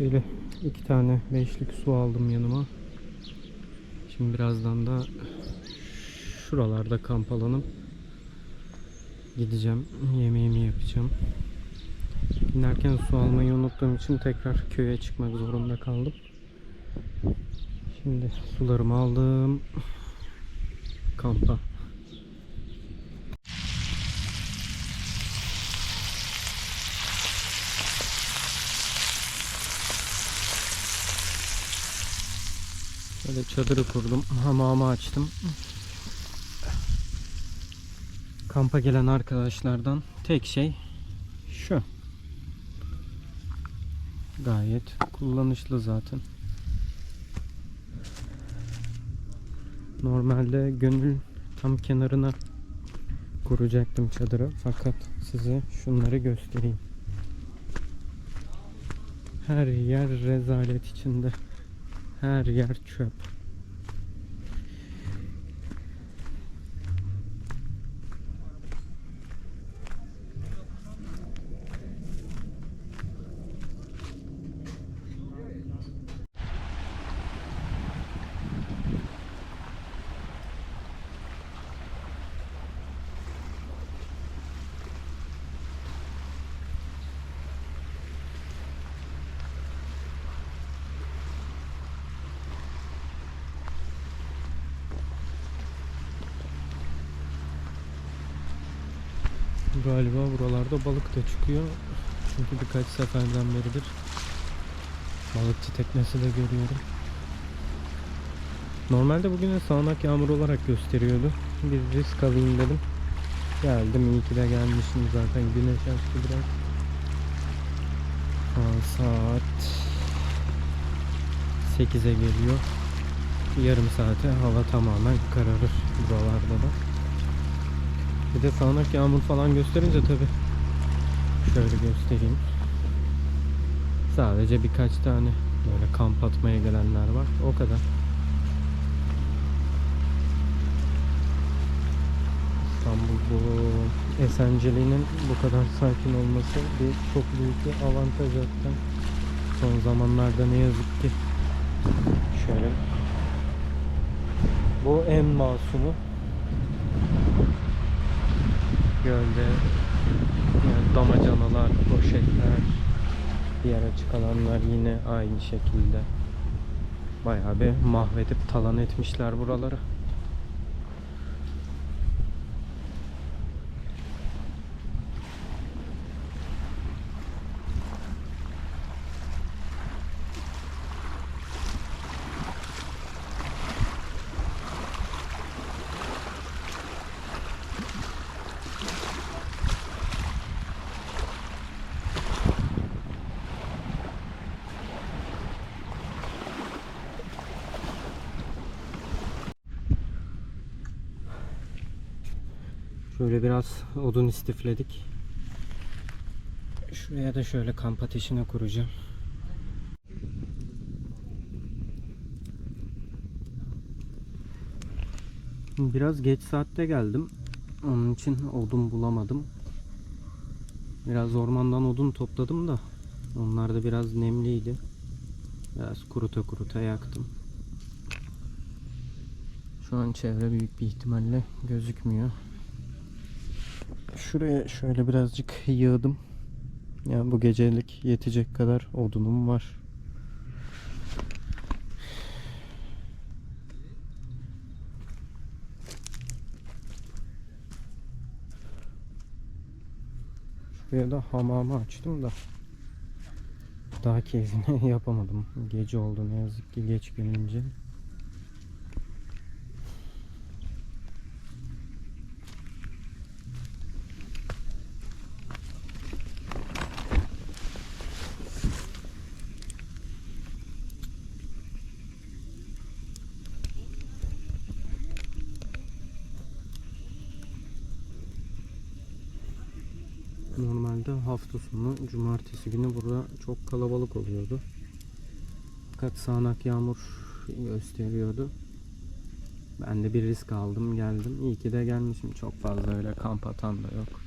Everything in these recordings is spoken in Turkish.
Şöyle iki tane beşlik su aldım yanıma. Şimdi birazdan da şuralarda kamp alanım. Gideceğim. Yemeğimi yapacağım. İnerken su almayı unuttuğum için tekrar köye çıkmak zorunda kaldım. Şimdi sularımı aldım. Kampa. Şöyle çadırı kurdum. Hamamı açtım. Kampa gelen arkadaşlardan tek şey şu. Gayet kullanışlı zaten. Normalde gönül tam kenarına kuracaktım çadırı fakat size şunları göstereyim. Her yer rezalet içinde. Her yer çöp. Galiba buralarda balık da çıkıyor. Çünkü birkaç seferden beridir balıkçı teknesi de görüyorum. Normalde bugüne sağanak yağmur olarak gösteriyordu. Bir risk alayım dedim. Geldim iyi ki de gelmişim zaten güneş açtı biraz. An saat 8'e geliyor. Yarım saate hava tamamen kararır buralarda da. Bir de sağanak yağmur falan gösterince tabi şöyle göstereyim. Sadece birkaç tane böyle kamp atmaya gelenler var. O kadar. İstanbul bu esenciliğinin bu kadar sakin olması bir çok büyük bir avantaj zaten. Son zamanlarda ne yazık ki şöyle bu en masumu gölde yani damacanalar, poşetler, diğer açık alanlar yine aynı şekilde bayağı bir mahvedip talan etmişler buraları. Şöyle biraz odun istifledik. Şuraya da şöyle kamp ateşine kuracağım. Biraz geç saatte geldim. Onun için odun bulamadım. Biraz ormandan odun topladım da onlar da biraz nemliydi. Biraz kuruta kuruta yaktım. Şu an çevre büyük bir ihtimalle gözükmüyor. Şuraya şöyle birazcık yığdım. Yani bu gecelik yetecek kadar odunum var. Şuraya da hamamı açtım da daha keyfini yapamadım. Gece oldu ne yazık ki geç gelince. Normalde hafta sonu cumartesi günü burada çok kalabalık oluyordu. Fakat sağanak yağmur gösteriyordu. Ben de bir risk aldım geldim. İyi ki de gelmişim. Çok fazla öyle kamp atan da yok.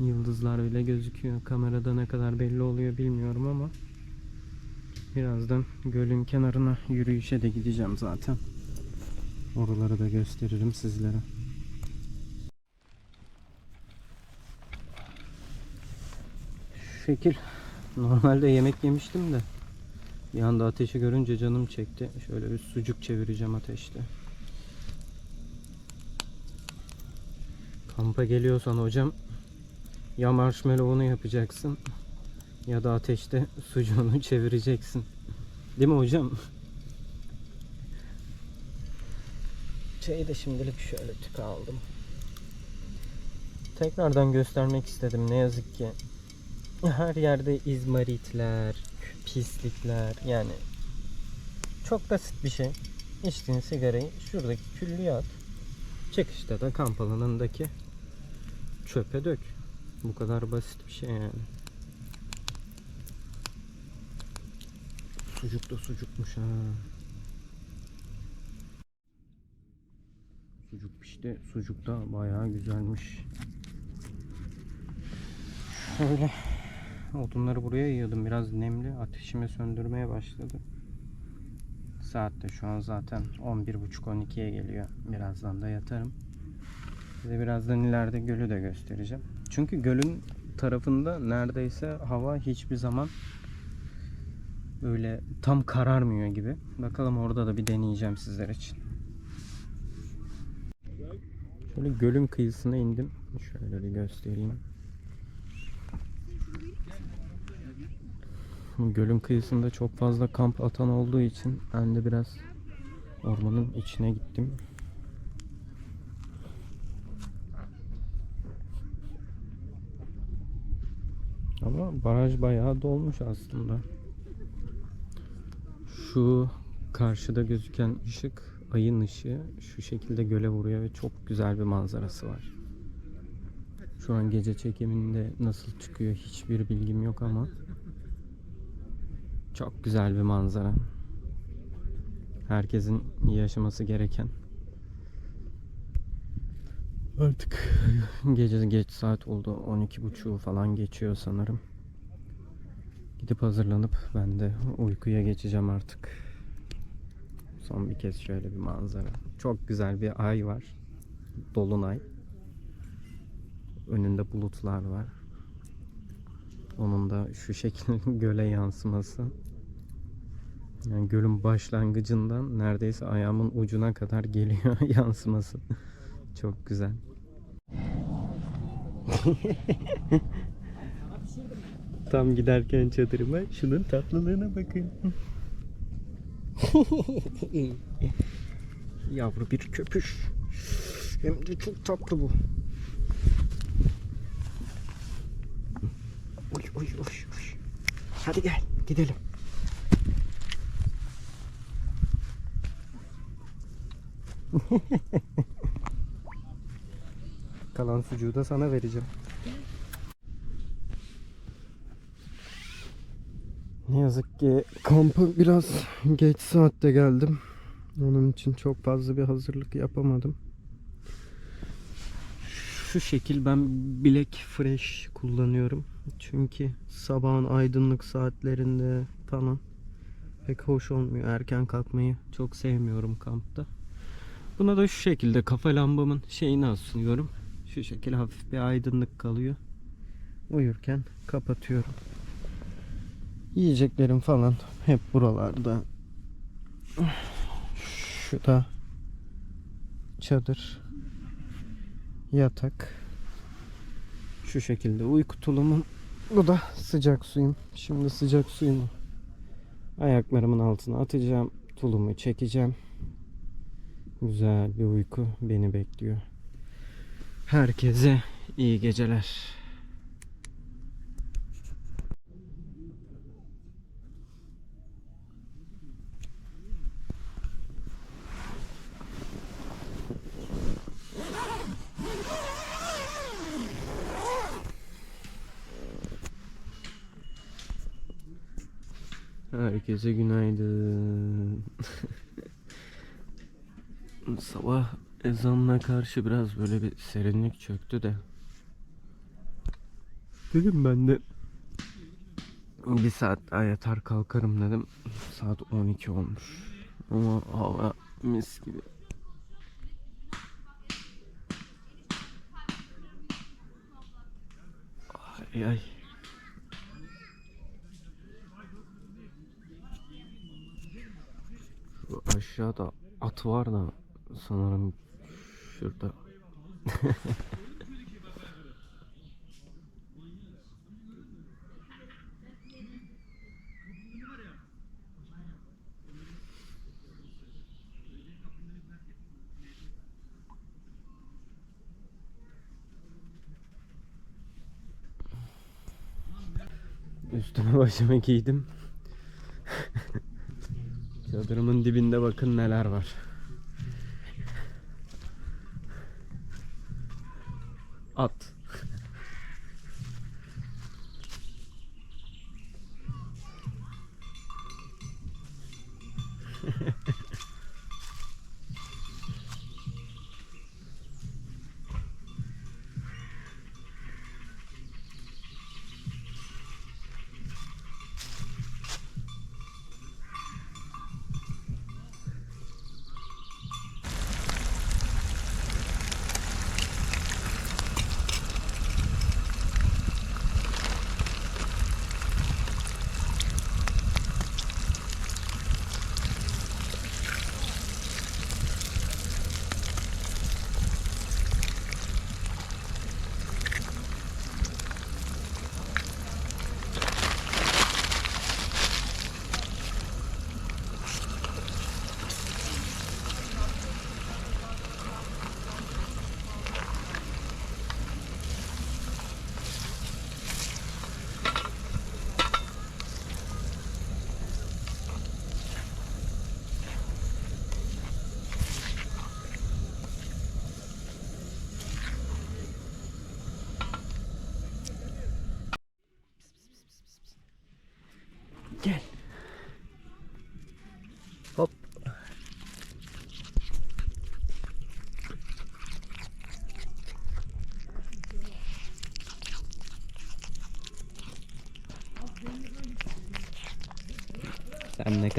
Yıldızlar bile gözüküyor. Kamerada ne kadar belli oluyor bilmiyorum ama birazdan gölün kenarına yürüyüşe de gideceğim zaten. Oraları da gösteririm sizlere. Şekil. Normalde yemek yemiştim de bir anda ateşi görünce canım çekti. Şöyle bir sucuk çevireceğim ateşte. Kampa geliyorsan hocam ya marshmallow'unu yapacaksın ya da ateşte sucuğunu çevireceksin. Değil mi hocam? Çayı da şimdilik şöyle tıka aldım. Tekrardan göstermek istedim ne yazık ki. Her yerde izmaritler, pislikler yani çok basit bir şey. İçtiğin sigarayı şuradaki küllüye at. Çıkışta da kamp alanındaki çöpe dök. Bu kadar basit bir şey yani. Sucuk da sucukmuş ha. Sucuk pişti. Sucuk da bayağı güzelmiş. Şöyle odunları buraya yığdım. Biraz nemli. Ateşimi söndürmeye başladı. Saat de şu an zaten 11.30-12'ye geliyor. Birazdan da yatarım. Size birazdan ileride gölü de göstereceğim. Çünkü gölün tarafında neredeyse hava hiçbir zaman böyle tam kararmıyor gibi. Bakalım orada da bir deneyeceğim sizler için. Şöyle gölün kıyısına indim. Şöyle bir göstereyim. Gölün kıyısında çok fazla kamp atan olduğu için ben de biraz ormanın içine gittim. Ama baraj bayağı dolmuş aslında. Şu karşıda gözüken ışık ayın ışığı şu şekilde göle vuruyor ve çok güzel bir manzarası var. Şu an gece çekiminde nasıl çıkıyor hiçbir bilgim yok ama çok güzel bir manzara. Herkesin yaşaması gereken. Artık gece geç saat oldu. 12.30 falan geçiyor sanırım. Gidip hazırlanıp ben de uykuya geçeceğim artık. Son bir kez şöyle bir manzara. Çok güzel bir ay var. Dolunay. Önünde bulutlar var. Onun da şu şekilde göle yansıması. Yani gölün başlangıcından neredeyse ayağımın ucuna kadar geliyor yansıması. Çok güzel. Tam giderken çadırıma şunun tatlılığına bakın. Yavru bir köpüş. Hem de çok tatlı bu. Oy oy oy oy. Hadi gel gidelim. Kalan sucuğu da sana vereceğim. Ne yazık ki kampa biraz geç saatte geldim. Onun için çok fazla bir hazırlık yapamadım. Şu şekil ben Black Fresh kullanıyorum. Çünkü sabahın aydınlık saatlerinde falan pek hoş olmuyor. Erken kalkmayı çok sevmiyorum kampta. Buna da şu şekilde kafa lambamın şeyini asıyorum. Şu şekilde hafif bir aydınlık kalıyor. Uyurken kapatıyorum. Yiyeceklerim falan hep buralarda. Şu da çadır. Yatak. Şu şekilde uyku tulumun. Bu da sıcak suyum. Şimdi sıcak suyumu ayaklarımın altına atacağım. Tulumu çekeceğim. Güzel bir uyku beni bekliyor. Herkese iyi geceler. Herkese günaydın. Sabah ezanına karşı biraz böyle bir serinlik çöktü de Dedim ben de bir saat daha yatar kalkarım dedim. Saat 12 olmuş. Ama hava mis gibi. Ay ay. Aşağıda at var da sanırım şurada. Üstüme başıma giydim. Çadırımın dibinde bakın neler var. At.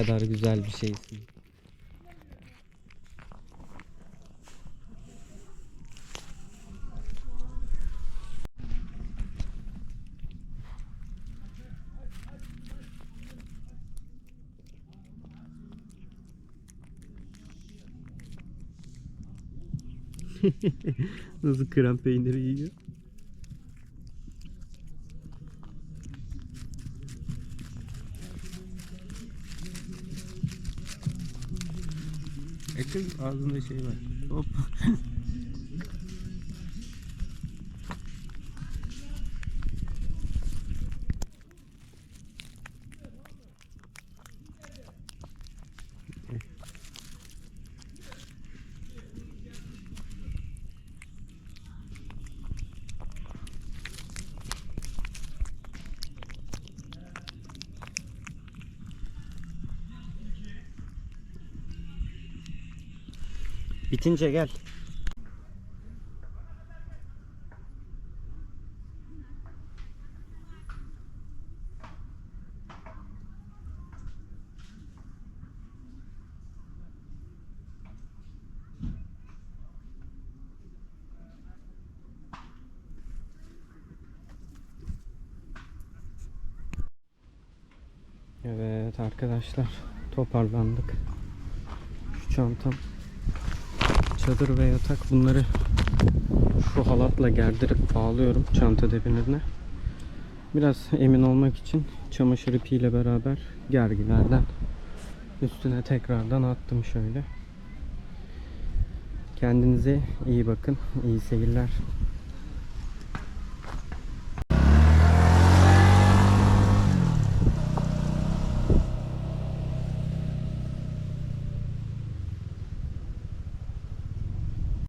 Kadar güzel bir şeysin. Nasıl krem peyniri yiyor? Ekin ağzında şey var. Hop. Bitince gel. Evet arkadaşlar toparlandık. Şu çantam çadır ve yatak bunları şu halatla gerdirip bağlıyorum çanta debinine. Biraz emin olmak için çamaşır ipiyle beraber gergilerden üstüne tekrardan attım şöyle. Kendinize iyi bakın. iyi seyirler.